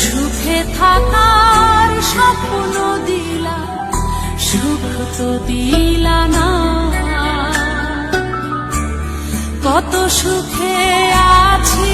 সুখে থাকার স্বপ্ন দিলা সুখ তো দিলা না। কত সুখে আছি